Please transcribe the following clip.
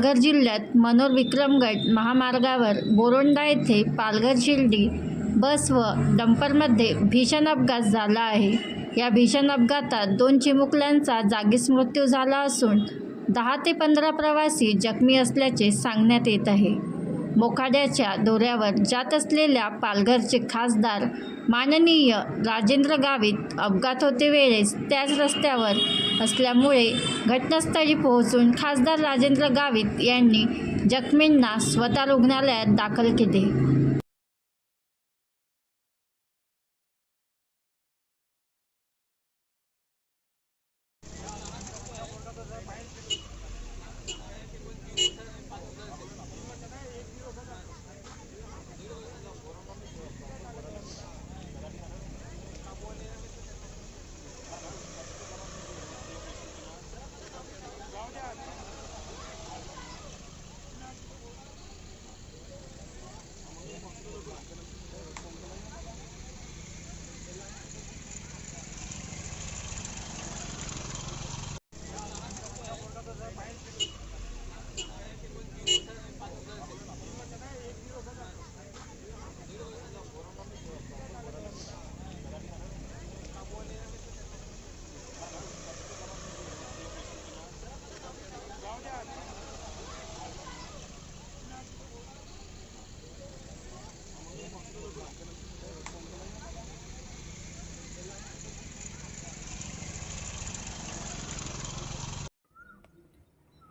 पालघर जिल्ह्यात मनोर विक्रमगड महामार्गावर बोरोंडा येथे पालघर शिर्डी बस व डंपरमध्ये भीषण अपघात झाला आहे. या भीषण अपघातात दोन चिमुकल्यांचा जागीच मृत्यू झाला असून दहा ते पंधरा प्रवासी जखमी असल्याचे सांगण्यात येत आहे. मोखाड्याच्या दौऱ्यावर जात असलेल्या पालघरचे खासदार माननीय राजेंद्र गावित अपघात होते वेळेस त्याच रस्त्यावर असल्यामुळे घटनास्थळी पोहोचून खासदार राजेंद्र गावित यांनी जखमींना स्वतः रुग्णालयात दाखल केले.